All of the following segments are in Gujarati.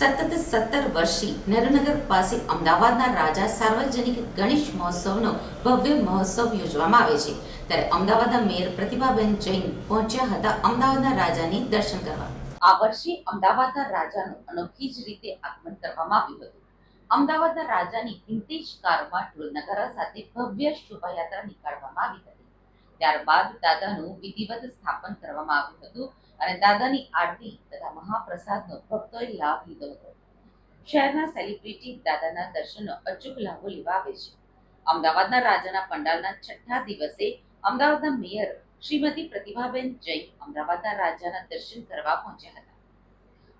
વર્ષી નરેન્દ્રનગર પાસે અમદાવાદના રાજા સાર્વજનિક ગણેશ મહોત્સવનો ભવ્ય મહોત્સવ યોજવામાં આવે છે. ત્યારે અમદાવાદના મેયર પ્રતિભાબેન જૈન પહોંચ્યા હતા અમદાવાદના રાજાની દર્શન કરવા. આ વર્ષે અમદાવાદના રાજાનું અનોખી જ રીતે આગમન કરવામાં આવ્યું હતું. અમદાવાદના રાજાની વિન્ટેજ કારમાં ઢોલ સાથે ભવ્ય શોભાયાત્રા નીકાળવામાં આવી હતી. ત્યારબાદ દાદાનું વિધિવત સ્થાપન કરવામાં આવ્યું હતું અને દાદાની આરતી તથા મહાપ્રસાદનો ભક્તોએ લાભ લીધો હતો. શહેરના સેલિબ્રિટી દાદાના દર્શનનો અચૂક લાભો લેવા આવે છે. અમદાવાદના રાજાના પંડાલના છઠ્ઠા દિવસે અમદાવાદના મેયર શ્રીમતી પ્રતિભાબેન જૈન અમદાવાદના રાજાના દર્શન કરવા પહોંચ્યા હતા.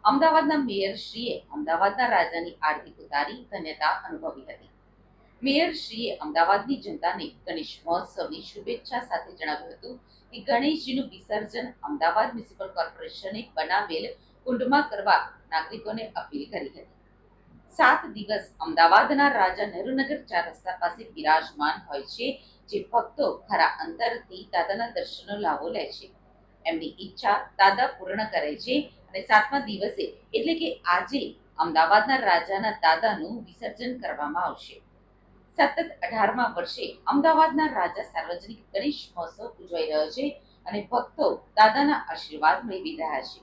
અમદાવાદના મેયર શ્રીએ અમદાવાદના રાજાની આરતી ઉતારી ધન્યતા અનુભવી હતી. મેયર શ્રીએ અમદાવાદની જનતાને ગણેશ મહોત્સવની શુભેચ્છા સાથે જણાવ્યું હતું કે ગણેશજીનું વિસર્જન અમદાવાદ મ્યુનિસિપલ કોર્પોરેશને બનાવેલ કુંડમાં કરવા નાગરિકોને અપીલ કરી હતી. સાત દિવસ અમદાવાદના રાજા નહેરુનગર ચાર રસ્તા પાસે બિરાજમાન હોય છે, જે ભક્તો ખરા અંતરથી દાદાના દર્શનનો લાભો લે છે. એમની ઈચ્છા દાદા પૂર્ણ કરે છે અને સાતમા દિવસે એટલે કે આજે અમદાવાદના રાજાના દાદાનું વિસર્જન કરવામાં આવશે. સતત અઢારમા વર્ષે અમદાવાદના રાજા સાર્વજનિક ગણેશ મહોત્સવ ઉજવાઈ રહ્યો છે અને ભક્તો દાદાના આશીર્વાદ મેળવી રહ્યા છે.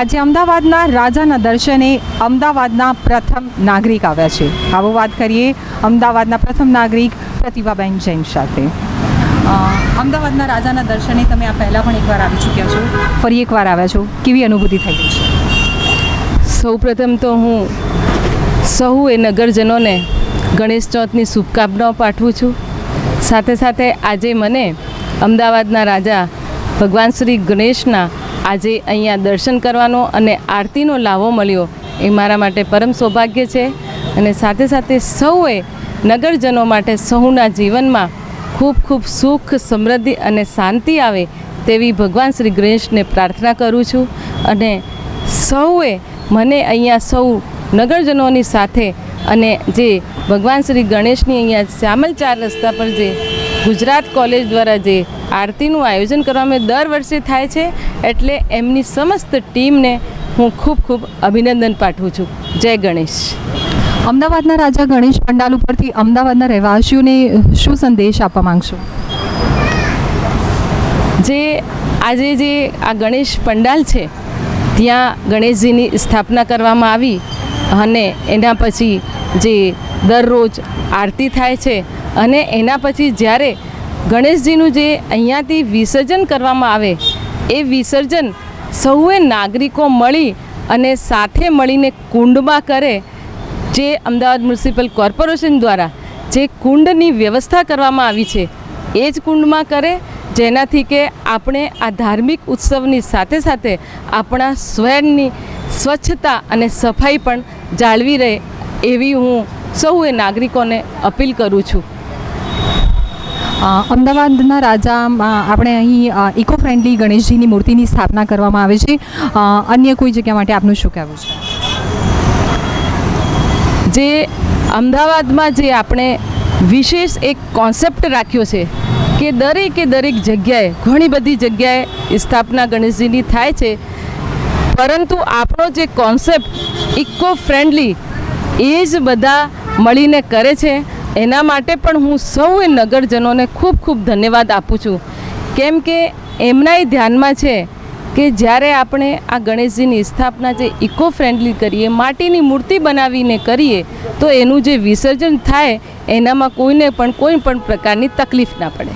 આજે અમદાવાદના રાજાના દર્શને અમદાવાદના પ્રથમ નાગરિક આવ્યા છે. આવો વાત કરીએ અમદાવાદના પ્રથમ નાગરિક પ્રતિભાબેન જૈન સાથે. અમદાવાદના રાજાના દર્શને તમે આ પહેલાં પણ એકવાર આવી ચૂક્યા છો? ફરી એકવાર આવ્યા છો? કેવી અનુભૂતિ થઈ ગઈ છે? સૌપ્રથમ તો હું સહુ એ નગરજનોને ગણેશ ચોથની શુભકામનાઓ પાઠવું છું. સાથે સાથે આજે મને અમદાવાદના રાજા ભગવાન શ્રી ગણેશના આજે અહીંયા દર્શન કરવાનો અને આરતીનો લાવો મળ્યો એ મારા માટે પરમ સૌભાગ્ય છે. અને સાથે સાથે સૌએ નગરજનો માટે સૌના જીવનમાં ખૂબ ખૂબ સુખ, સમૃદ્ધિ અને શાંતિ આવે તેવી ભગવાન શ્રી ગણેશને પ્રાર્થના કરું છું. અને સૌએ મને અહીંયા સૌ નગરજનોની સાથે અને જે ભગવાન શ્રી ગણેશની અહીંયા શ્યામલ ચાર રસ્તા પર જે ગુજરાત કોલેજ દ્વારા જે આરતીનું આયોજન કરવામાં દર વર્ષે થાય છે. એટલે એમની સમસ્ત ટીમને હું ખૂબ ખૂબ અભિનંદન પાઠવું છું. જય ગણેશ. અમદાવાદના રાજા ગણેશ પંડાલ ઉપરથી અમદાવાદના રહેવાસીઓને શું સંદેશ આપવા માંગશો? જે આજે જે આ ગણેશ પંડાલ છે ત્યાં ગણેશજીની સ્થાપના કરવામાં આવી અને એના પછી જે દરરોજ આરતી થાય છે અને એના પછી જ્યારે ગણેશજીનું જે અહીંયાથી વિસર્જન કરવામાં આવે, એ વિસર્જન સૌએ નાગરિકો મળી અને સાથે મળીને કુંડમાં કરે, જે અમદાવાદ મ્યુનિસિપલ કોર્પોરેશન દ્વારા જે કુંડની વ્યવસ્થા કરવામાં આવી છે, એ જ કુંડમાં કરે, જેનાથી કે આપણે આ ધાર્મિક ઉત્સવની સાથે સાથે આપણા સ્વયંની સ્વચ્છતા અને સફાઈ પણ જાળવી રહે એવી હું સૌએ નાગરિકોને અપીલ કરું છું. અમદાવાદના રાજામાં આપણે અહીં ઇકો ફ્રેન્ડલી ગણેશજીની મૂર્તિની સ્થાપના કરવામાં આવે છે. અન્ય કોઈ જગ્યા માટે આપનું શું કહેવું છે? જે અમદાવાદમાં જે આપણે વિશેષ એક કોન્સેપ્ટ રાખ્યો છે કે દરેકે દરેક જગ્યાએ ઘણી બધી જગ્યાએ સ્થાપના ગણેશજીની થાય છે. પરંતુ આપણો જે કોન્સેપ્ટ ઇકો ફ્રેન્ડલી એ જ બધા મળીને કરે છે. એના માટે પણ હું સૌએ નગરજનોને ખૂબ ખૂબ ધન્યવાદ આપું છું. કેમ કે એમનાય ધ્યાનમાં છે કે જ્યારે આપણે આ ગણેશજીની સ્થાપના જે ઇકો ફ્રેન્ડલી કરીએ, માટીની મૂર્તિ બનાવીને કરીએ, તો એનું જે વિસર્જન થાય, એનામાં કોઈને પણ કોઈ પણ પ્રકારની તકલીફ ના પડે.